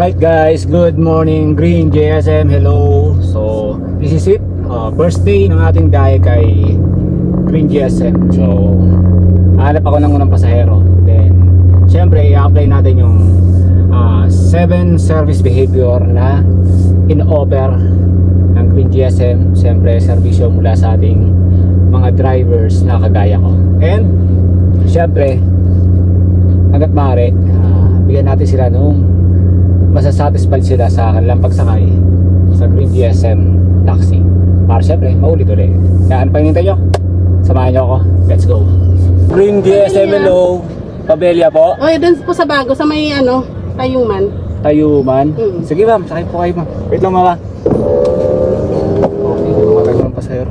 Alright guys, good morning Green JSM, hello. So, this is it. Uh, First day ng ating biyahe kay Green GSM So, hanap ako ng unang pasahero. Then, syempre i-apply natin yung 7 service behavior na in-offer ng Green GSM Syempre, servisyo mula sa ating mga drivers na kagaya ko. And, syempre, hanggat maaari ah, bigyan natin sila nung masasatisfied sila sa kanilang pagsakay sa Green GSM taxi. Para syempre maulit ulit. Kaya ano pa hinintay nyo? samahan nyo ako. Let's go. Green GSM hello. Pabelia po. O, dun po sa bago, sa may ano, tayuman. Tayuman? Mm. sige ma'am. Sakay po kayo ma'am. Wait lang mama okay matagal ng pasahero.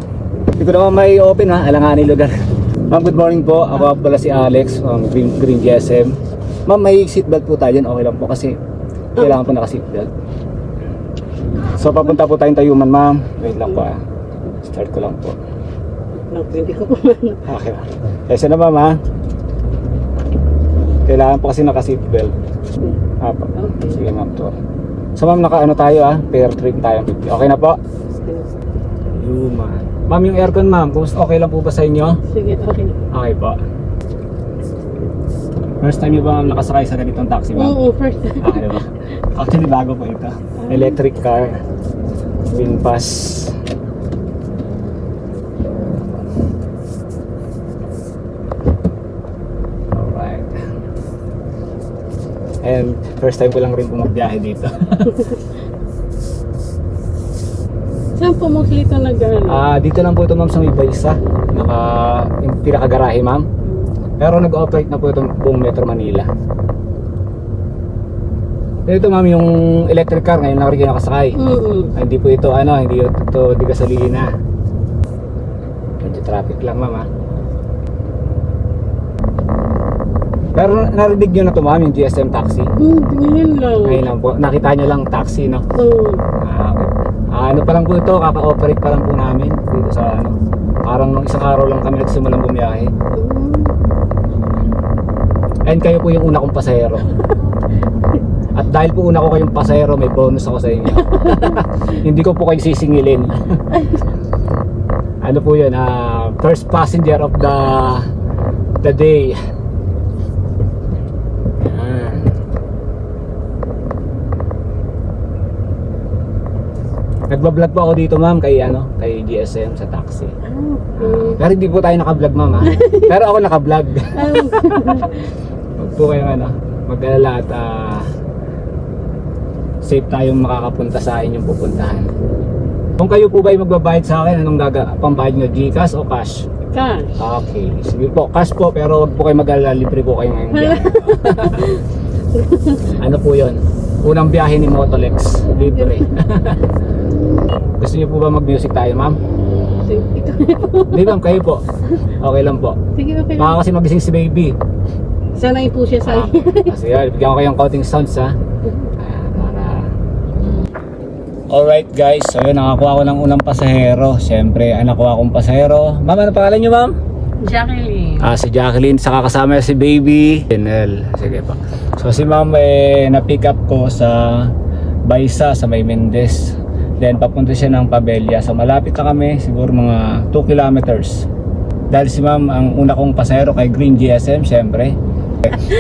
Hindi ko naman may open ha alanganin lugar. Ma'am good morning po. Ako pala si Alex um, Green, Green GSM ma'am may seatbelt po tayo dyan. Okay lang po kasi kailangan po naka-seatbelt. So papunta po tayong Tayuman ma'am. Wait lang po ah. Start ko lang po. No, hindi ko po okay. Ma'am kasi na ma'am ha kailangan po kasi naka-seatbelt. Ah, po. Okay. sige ma'am to. So ma'am naka ano tayo ah? Pair trip tayo. Okay na po? Tayuman. Ma'am yung aircon ma'am kung okay lang po ba sa inyo? Sige, okay. okay po First time niyo ba nakasakay sa ganitong taxi ma'am? Oo, first time. Ba? Actually, bago po ito. Electric car. Winpass. Alright. And first time ko lang rin po magbiyahe dito. Saan po mostly ito nag ano? Ah, dito lang po ito ma'am sa may Baysa. Naka yung pinakagarahe ma'am. Pero nag-operate na po itong buong Metro Manila. Ito ma'am yung electric car ngayon rin kayo nakasakay. Mm Ah, hindi po ito ano, hindi ito di gasolina. Medyo traffic lang ma'am ah. Pero narinig nyo na to ma'am yung GSM taxi. Hmm, ngayon lang. Ngayon lang po, nakita nyo lang taxi no. Oo. Ah. Ah, ano pa lang po ito, kaka-operate pa lang po namin dito sa ano. Parang nung isang araw lang kami nagsimulang bumiyahe. Hmm. And kayo po yung una kong pasahero. At dahil po una ko kayong pasahero, may bonus ako sa inyo. Hindi ko po kayo sisingilin. ano po yun? ah, first passenger of the the day. Nagbablog po ako dito ma'am kay ano, kay GSM sa taxi. Ah, okay. Pero hindi po tayo naka-vlog ma'am ha. Pero ako naka-vlog. Huwag po kayong ano, mag-alala at ah, safe tayong makakapunta sa inyong pupuntahan. Kung kayo po ba ay magbabayad sa akin, anong gaga pambayad nyo? Gcash o cash? cash. Okay, sige po, cash po pero huwag po kayo mag-alala, libre po kayo ngayong biyahe. ano po yon? Unang biyahe ni Motolex, libre. Gusto niyo po ba mag-music tayo ma'am? Hindi ma'am, kayo po. Okay lang po. Sige, okay. Baka kasi magising si baby. Sanay po siya sa Ah, kasi yan, bigyan ko kayong counting sounds ha. Ayan, para... Alright guys, so yun, nakakuha ko ng unang pasahero. Siyempre, ang nakuha kong pasahero. Ma'am, ano pangalan nyo ma'am? Jacqueline. Ah, si Jacqueline, saka kasama niya si baby. Janelle, sige pa. So si ma'am, eh, na-pick up ko sa Baisa, sa May Mendez. Then papunta siya ng Pabelia. So malapit na kami, siguro mga 2 kilometers. Dahil si ma'am, ang una kong pasahero kay Green GSM, syempre.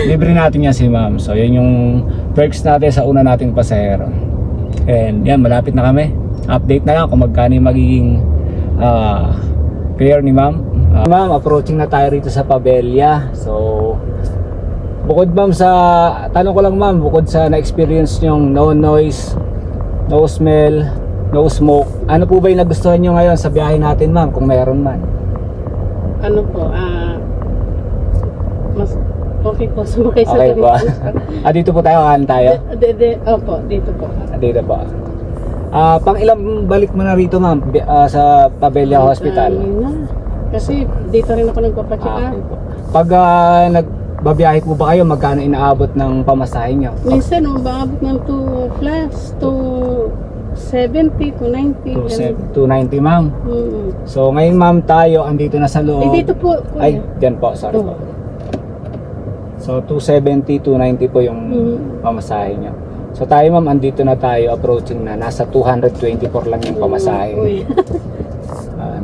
Libre natin yan si ma'am. So yun yung perks natin sa una nating pasahero. And yan, malapit na kami. Update na lang kung magkano yung magiging ah, fare ni ma'am. Ah, ma'am, approaching na tayo rito sa Pabelia. So, bukod ma'am sa, tanong ko lang ma'am, bukod sa na-experience nyong no noise, no smell, no smoke, ano po ba yung nagustuhan nyo ngayon sa biyahe natin ma'am, kung meron man? Ano po, ah... mas okay po sumakay sa Okay po. ah, dito po tayo, kahan tayo. De, de, opo, dito po. Ah, Dito po. Ah, pang ilang balik mo na rito ma'am Bi- ah, sa Pabelia Hospital? Ayun na. Kasi dito rin ako nagpapacheck Ah, up. okay po. Pag ah, nagbabiyahe po ba kayo, magkano inaabot ng pamasahe nyo? Minsan, umaabot ng 2 plus, 270 to 90. ganun. 290 ma'am. Mm. So ngayon ma'am tayo andito na sa loob. Eh, dito po. kuya. Ay, dyan po, sorry po. So 270, 290 po yung Mm. pamasahe nyo. So tayo ma'am, andito na tayo, approaching na. Nasa 224 lang yung pamasahe. Uy. Ayan.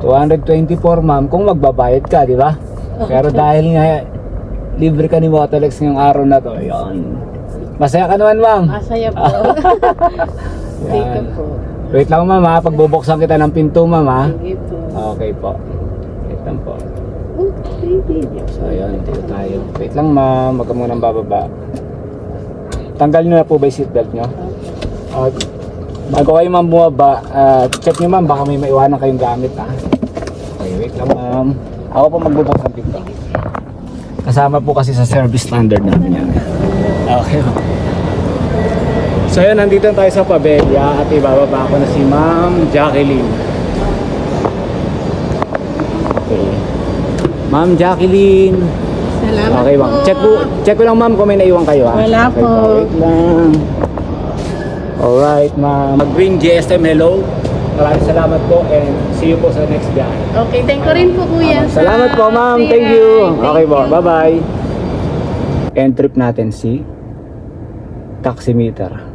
224 ma'am, kung magbabayad ka, di ba? Pero dahil nga libre ka ni Motolex ngayong araw na to, yun. Masaya ka naman ma'am. Masaya po. Dito po. Wait lang ma'am ha, pagbubuksan kita ng pinto ma'am ha. Sige po. Okay po. Wait lang po. Oh. So ayun, dito tayo. Wait lang ma'am, wag ka munang bababa. Tanggalin nyo na po ba yung seatbelt nyo? At bago kayo ma'am bumaba, ah, check nyo ma'am, baka may maiwanan kayong gamit ha. Okay, wait lang ma'am. Ako po magbubuksan ng pinto. Kasama po kasi sa service standard namin yan. Okay ma'am. So yun, nandito na tayo sa Pabella at ibababa ko na si Ma'am Jacqueline. Ma'am Jacqueline. Salamat Okay, ma'am. Check po, check ko lang ma'am kung may naiwan kayo ha. Wala okay, po. Wait lang. Alright, ma'am. Mag-Green GSM, hello. Maraming salamat po and see you po sa next biyahe. Okay, thank you rin po kuya. Ma'am, sa Salamat po ma'am. Thank you. Thank Okay po. Bye-bye. End trip natin si taximeter.